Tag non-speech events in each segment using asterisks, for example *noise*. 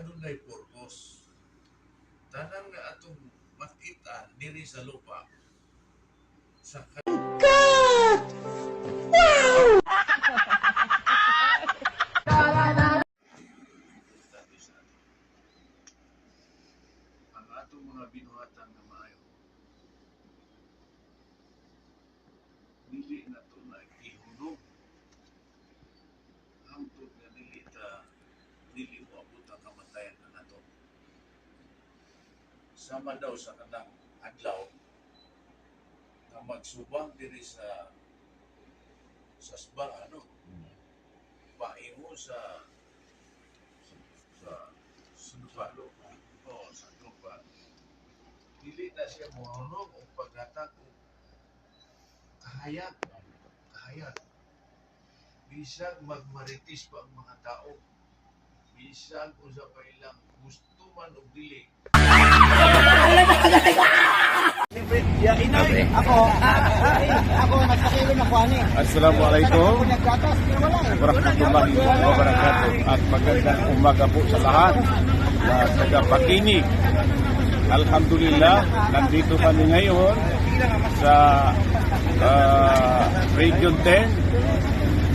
adunay purpose. Tanan nga atong makita diri sa lupa sa establish natin. Ang atong mga binuhatan na maayo dili na to na ihulog hangtod nga dili ta dili mo abot ang kamatayan na nato sama daw sa kanang adlaw na magsubang diri sa sa sba ano? Paingo sa sa sunupalo o sa lupa dili na siya mohulog o paghatag o kahayag. Kahayag. Bisag magmaritis pa ang mga tao bisag usa pa ilang gusto man o dili. Ya, inay, ako, ako, nagpakilo na kuha ni. Assalamualaikum eh. warahmatullahi wabarakatuh. At magandang umaga po sa lahat. Sa taga Pakini. Alhamdulillah, nandito kami ngayon sa ah, Region 10,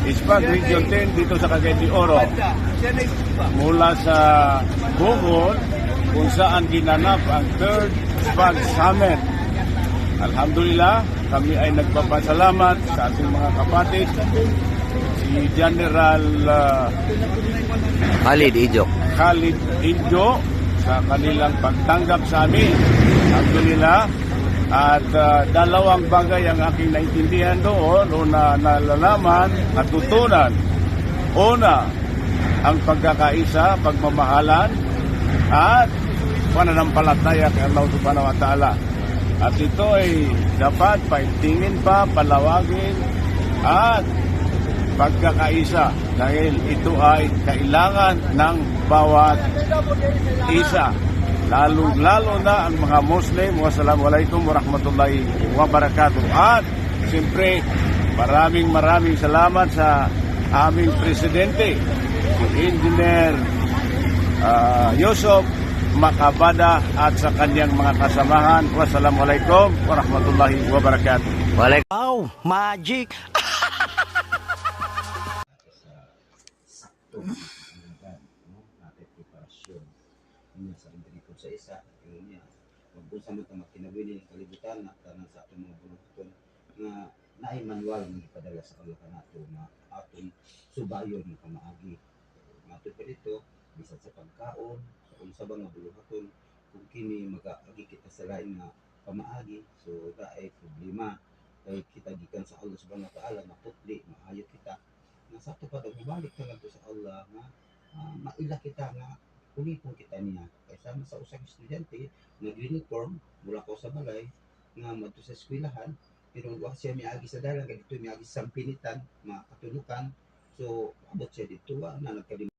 Ispag Region 10 dito sa Cagayan de Oro. Mula sa Bogor kung saan ginanap ang third Spag Summit. Alhamdulillah, kami ay nagpapasalamat sa ating mga kapatid, si General ah, Khalid Ijok. Khalid Injo sa kanilang pagtanggap sa amin. Alhamdulillah. At ah, dalawang bagay ang aking naintindihan doon o na nalalaman, natutunan. Una, ang pagkakaisa, pagmamahalan, at pananampalataya kay Allah subhanahu wa ta'ala. At ito ay dapat paintingin pa, palawagin, at pagkakaisa dahil ito ay kailangan ng bawat isa. Lalo-lalo na ang mga Muslim. Wassalamualaikum warahmatullahi wabarakatuh. At siyempre, maraming maraming salamat sa aming presidente, si Engineer uh, Yusuf Makabada at sa kanyang mga kasamahan. Wassalamualaikum warahmatullahi wabarakatuh. Wow, magic. Niya sa interikot sa isa yun niya. Magbusa mo ito makinabili ng kalibutan at tanang sa atong mga buluton nga naay manual ng ipadala sa Allah ka nato nga atong subayon ng kamaagi nato pa dito bisan sa pagkaon sa unsa ba nga buluhaton kung kini magaagi kita sa lain nga pamaagi so daay problema. Kay kita gikan sa Allah subhanahu wa ta'ala maputli maayo kita. Nga sa ato pa daw ibalik na lang sa Allah nga ah, maila kita nga kulipon kita niya. Kay sama sa usang estudyante nag-uniform mula ko sa balay nga madto sa eskwelahan pero wa siya miagi sa dalan kay dito miagi sa sampinitan makatulukan so abot siya dito wa na nagkalim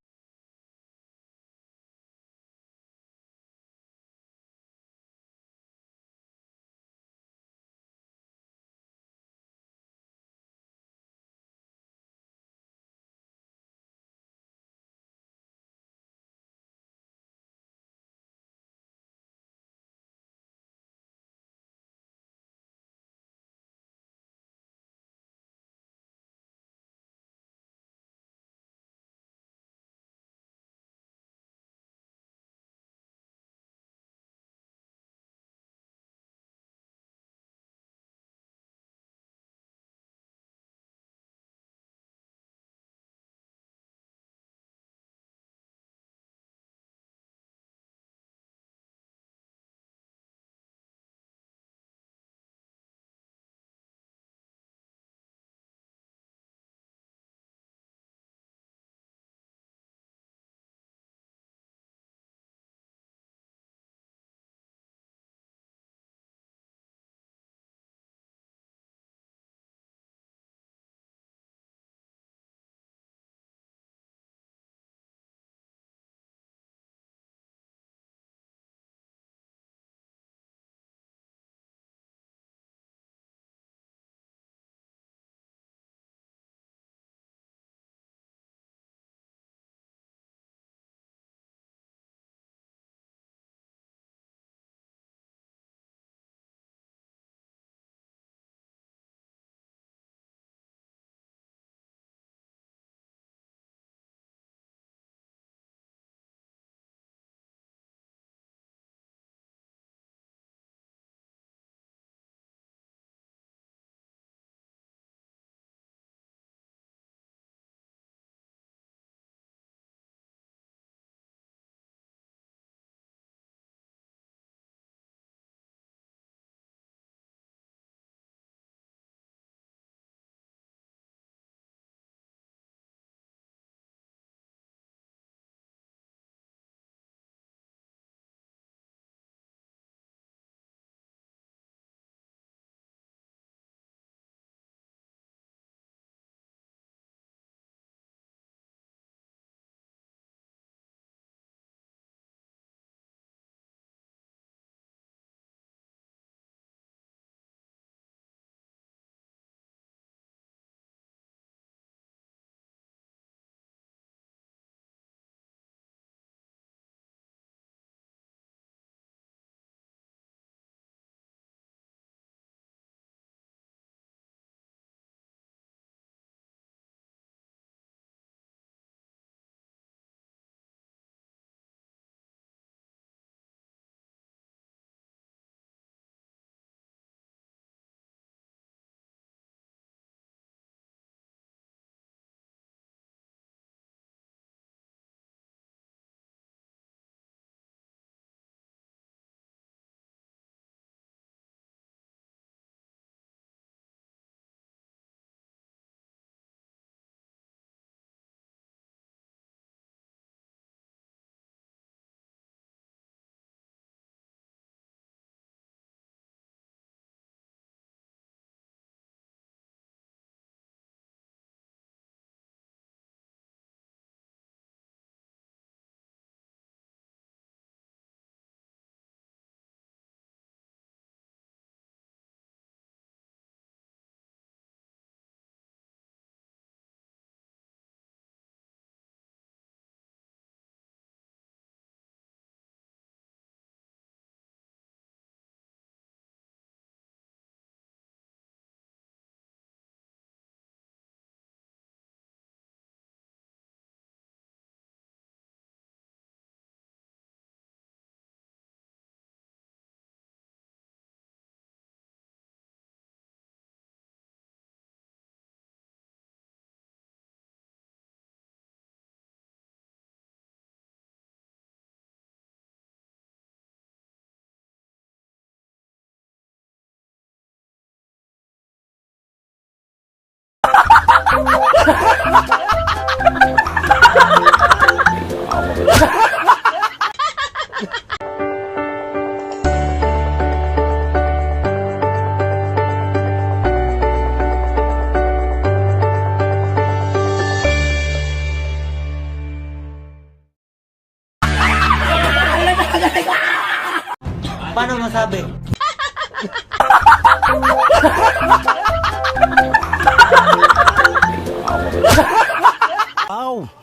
Paano masabi? *laughs*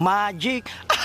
Magic! *laughs*